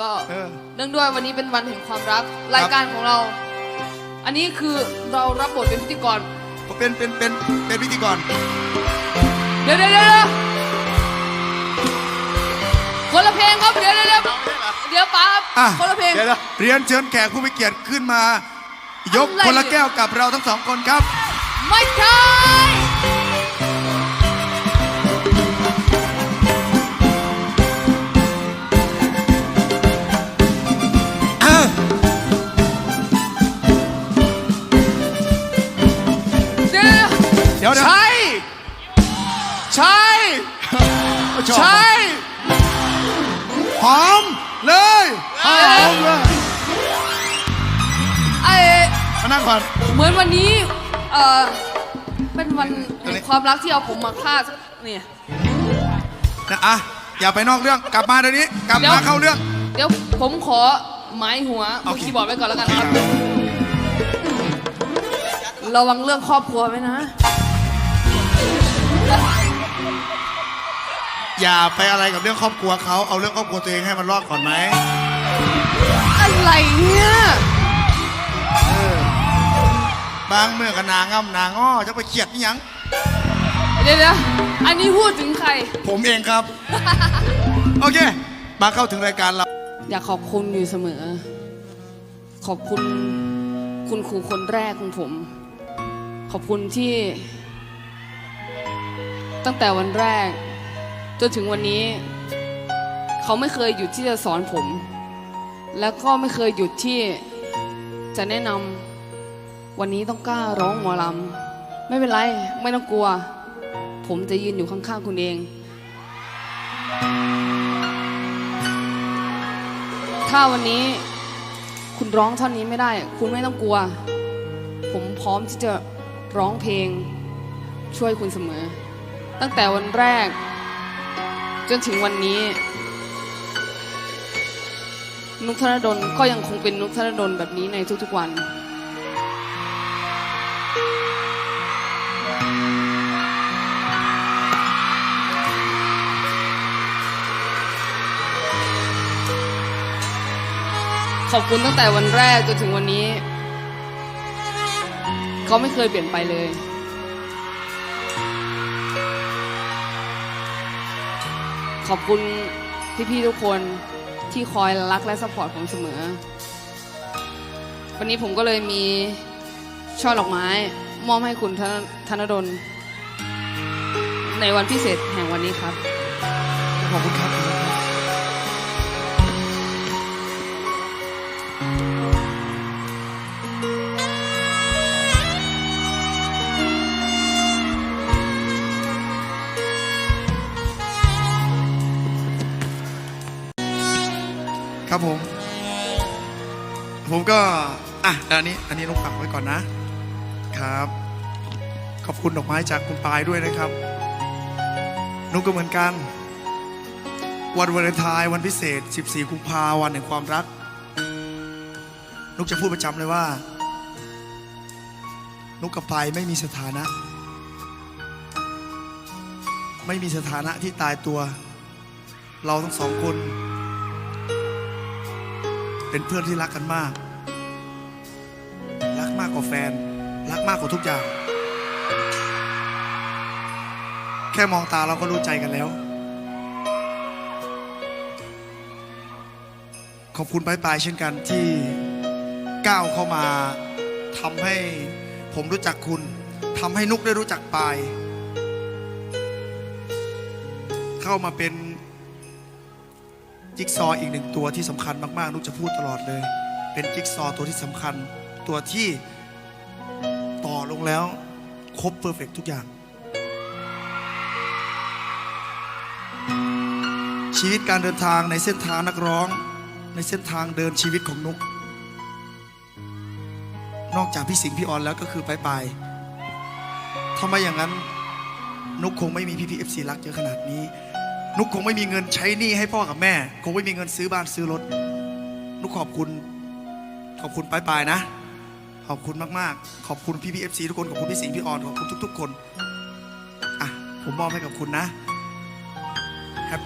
ก็เออ เนื่องด้วยวันนี้เป็นวันแห่งความรักรายการของเรา อันนี้คือเรารับบทเป็นพิธีกร ผมเป็นเป็นเป็นเป็นพิธีกรเดี๋ยวเดี๋ยวเดี๋ยวคนละเพลงครับเดี๋ยวเดี๋ยวเดี๋ยวเดี๋ยวป้าครับอะคนละเพลง เดี๋ยวนะเรียนเชิญแขกผู้มีเกียรติขึ้นมา ยกอะไร คนละแก้วกับเราทั้งสองคนครับ ไม่ใช่ ใช่ชอบใช่หอมเลยหอมเลยไอ้มานั่งก่อนเหมือนวันนี้เอ่อเป็นวันแห่งความรักที่เอาผมมาฆ่าเนี่ยนะอะอย่าไปนอกเรื่องกลับมาเดี๋ยวนี้ กลับเดี๋ยวมาเข้าเรื่อง เดี๋ยวผมขอไม้หัวบโอนเคคีย์บอร์ดไว้ก่อนแล้วกันนะครับ ระวังเรื่องครอบครัวไว้นะ อย่าไปอะไรกับเรื่องครอบครัวเขาเอาเรื่องครอบครัวตัวเองให้มันรอดก่อนไหมอะไรเนี่ยบางเมื่อกันนางง่ำนางอ้อจะไปเขียดนี่ยัง เดี๋ยวเดี๋ยวอันนี้พูดถึงใคร ผมเองครับ โอเค มาเข้าถึงรายการเรา อยากขอบคุณอยู่เสมอ ขอบคุณคุณครูคนแรกของผม ขอบคุณที่ ตั้งแต่วันแรก จนถึงวันนี้ เขาไม่เคยหยุดที่จะสอนผม แล้วก็ไม่เคยหยุดที่จะแนะนำวันนี้ต้องกล้าร้องหมอลำไม่เป็นไร ไม่ต้องกลัว ผมจะยืนอยู่ข้างๆคุณเอง ถ้าวันนี้คุณร้องท่อนนี้ไม่ได้ คุณไม่ต้องกลัว ผมพร้อมที่จะร้องเพลงช่วยคุณเสมอ ตั้งแต่วันแรก จนถึงวันนี้ นุกธนดลก็ยังคงเป็นนุกธนดลแบบนี้ในทุกๆวัน ขอบคุณตั้งแต่วันแรกจนถึงวันนี้ เขาไม่เคยเปลี่ยนไปเลย ขอบคุณพี่ๆทุกคนที่คอยรักและสปอร์ตผมเสมอ วันนี้ผมก็เลยมีช่อดอกไม้ มอบให้คุณธนธนดลในวันพิเศษแห่งวันนี้ครับ ขอบคุณครับ ครับผม ผมก็ อะอันนี้ อันนี้ต้องฝากไว้ก่อนนะ ครับ ขอบคุณดอกไม้จากคุณปายด้วยนะครับ นุกก็เหมือนกัน วันวาเลนไทน์วันพิเศษ 14 กุมภาวันแห่งความรัก นุกจะพูดประจำเลยว่า นุกกับปายไม่มีสถานะ ไม่มีสถานะที่ตายตัว เราทั้งสองคน เป็นเพื่อนที่รักกันมาก รักมากกว่าแฟน รักมากกว่าทุกอย่าง แค่มองตาเราก็รู้ใจกันแล้ว ขอบคุณปลายปลายๆเช่นกันที่ก้าวเข้ามาทำให้ผมรู้จักคุณทำให้นุกได้รู้จักปาย เข้ามาเป็น จิ๊กซออีกหนึ่งตัวที่สำคัญมากๆนุกจะพูดตลอดเลย เป็นจิ๊กซอตัวที่สำคัญ ตัวที่ต่อลงแล้วครบเพอร์เฟกทุกอย่าง ชีวิตการเดินทางในเส้นทางนักร้อง ในเส้นทางเดินชีวิตของนุก นอกจากพี่สิงห์พี่ออนแล้วก็คือไปลายปลายๆถ้าไม่อย่างนั้นนุกคงไม่มีพี่พีเอฟซีรักเยอะขนาดนี้ นุกคงไม่มีเงินใช้หนี้ให้พ่อกับแม่ คงไม่มีเงินซื้อบ้านซื้อรถ นุกขอบคุณ ขอบคุณปลายปายๆนะ ขอบคุณมากๆ ขอบคุณพี่พีเอฟซีทุกคน ขอบคุณพี่สิงห์พี่ออน ขอบคุณทุก ๆ คน อะ ผมมอบให้กับคุณนะแฮป